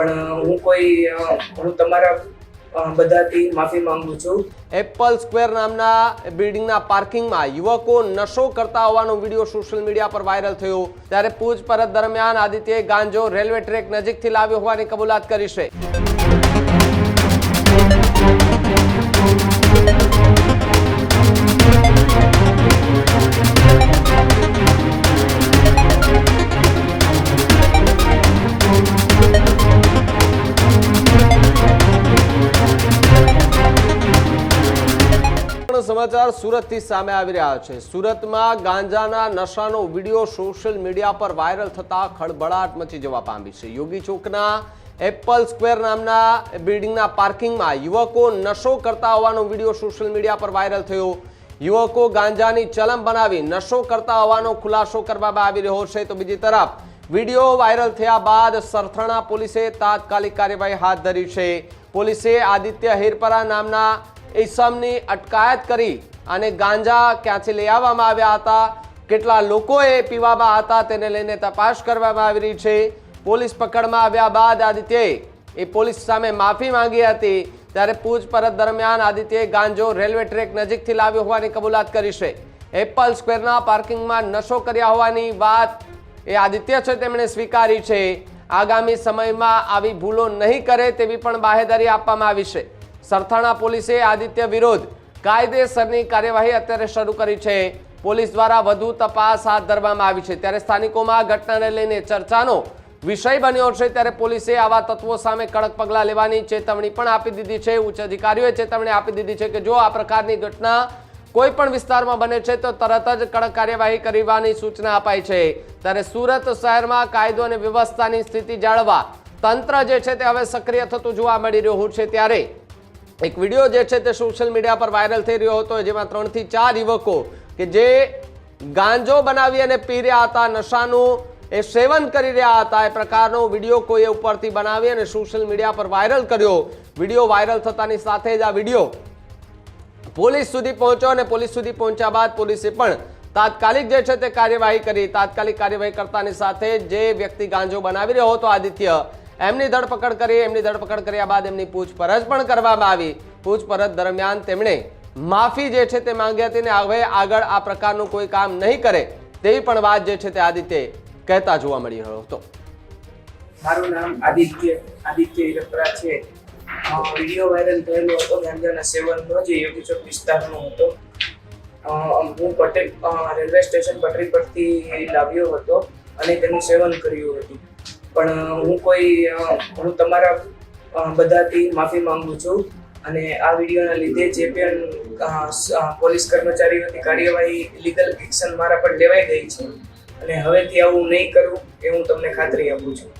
પણ હું કોઈ હું તમારા બધાથી માફી માંગુ છું. એપલ સ્ક્વેર નામના બિલ્ડિંગના પાર્કિંગમાં યુવકો નશો કરતા હોવાનો વીડિયો સોશિયલ મીડિયા પર વાયરલ થયો. ત્યારે પૂછપરછ દરમિયાન આદિત્યએ ગાંજો રેલવે ટ્રેક નજીકથી લાવ્યો હોવાની કબૂલાત કરી છે. સમાચાર સુરતથી સામે આવી રહ્યા છે. સુરતમાં ગાંજાના નશાનો વીડિયો સોશિયલ મીડિયા પર વાયરલ થતા ખળભળાટ મચી જવા પામી છે. યોગી ચોકના એપલ સ્ક્વેર નામના બિલ્ડિંગના પાર્કિંગમાં યુવકો નશો કરતા હોવાનો વીડિયો સોશિયલ મીડિયા પર વાયરલ થયો. યુવકો ગાંજાની ચલમ બનાવી નશો કરતા હોવાનો ખુલાસો કરવામાં આવી રહ્યો છે. તો બીજી તરફ, વીડિયો વાયરલ થયા બાદ સરથાણા પોલીસે તાત્કાલિક કાર્યવાહી હાથ ધરી છે. પોલીસે આદિત્ય હિરપરા નામના ઈસમની અટકાયત કરી અને ગાંજા ક્યાંથી લઈ આવવામાં આવ્યા હતા, કેટલા લોકોએ પીવામાં હતા તેને લઈને તપાસ કરવામાં આવી રહી છે. પોલીસ પકડમાં આવ્યા બાદ આદિત્યએ એ પોલીસ સામે માફી માંગી હતી. ત્યારે પૂછપરછ દરમિયાન આદિત્યએ ગાંજો રેલવે ટ્રેક નજીકથી લાવ્યો હોવાની કબૂલાત કરી છે. એપલ સ્ક્વેરના પાર્કિંગમાં નશો કર્યા હોવાની વાત એ આદિત્ય છે તેમણે સ્વીકારી છે. આગામી સમયમાં આવી ભૂલો નહીં કરે તેવી પણ બાહેદારી આપવામાં આવી છે. સરથાણા પોલીસે આદિત્ય વિરુદ્ધ કાયદેસરની કાર્યવાહી અત્યારે શરૂ કરી છે. પોલીસ દ્વારા વધુ તપાસ હાથ ધરવામાં આવી છે. ત્યારે સ્થાનિકોમાં ઘટનાને લઈને ચર્ચાનો વિષય બન્યો છે. ત્યારે પોલીસે આવા તત્વો સામે કડક પગલાં લેવાની ચેતવણી પણ આપી દીધી છે. ઉચ્ચ અધિકારીઓએ ચેતવણી આપી દીધી છે કે જો આ પ્રકારની ઘટના કોઈ પણ વિસ્તારમાં બને છે, તો તરત જ કડક કાર્યવાહી કરવાની સૂચના અપાઈ છે. ત્યારે સુરત શહેરમાં કાયદો અને વ્યવસ્થાની સ્થિતિ જાળવવા તંત્ર જે છે તે હવે સક્રિય થતું જોવા મળી રહ્યું છે. ત્યારે એક વીડિયો જે છે તે સોશિયલ મીડિયા પર વાયરલ થઈ રહ્યો હતો, જેમાં ત્રણથી ચાર યુવકો કે જે ગાંજો બનાવી અને પી રહ્યા હતા, નશાનું એ સેવન કરી રહ્યા હતા, એ પ્રકારનો વીડિયો કોઈએ ઉપરથી બનાવી અને સોશિયલ મીડિયા પર વાયરલ કર્યો. વીડિયો વાયરલ થતાની સાથે જ આ વીડિયો પોલીસ સુધી પહોંચ્યો અને પોલીસ સુધી પહોંચ્યા બાદ પોલીસે પણ તાત્કાલિક જે છે તે કાર્યવાહી કરી. તાત્કાલિક કાર્યવાહી કરતાની સાથે જે વ્યક્તિ ગાંજો બનાવી રહ્યો હતો, આદિત્ય એમની ધરપકડ કરી, એમની ધરપકડ કર્યા બાદ એમની પૂછપરછ પણ કરવામાં આવી. પૂછપરછ દરમિયાન તેમણે માફી જે છે તે માંગી હતી ને હવે આગળ આ પ્રકારનું કોઈ કામ નહીં કરે તેવી પણ વાત જે છે તે આદિત્ય કહેતા જોવા મળી રહ્યો હતો. મારું નામ આદિત્ય આદિત્ય હિરપરા છે. વીડિયો વાયરલ થયેલો હતો ગાંજાના સેવનનો જે યોગી ચોક વિસ્તારનો હતો. હું પટેલ રેલવે સ્ટેશન પટરી પરથી લાવ્યો હતો અને તેનું સેવન કર્યું હતું. પણ હું કોઈ હું તમારા બધાથી માફી માંગુ છું અને આ વિડીયોના લીધે જે પણ પોલીસ કર્મચારીઓની કાર્યવાહી, લીગલ એક્શન મારા પર લેવાઈ ગઈ છે અને હવેથી આવું નહીં કરું એ હું તમને ખાતરી આપું છું.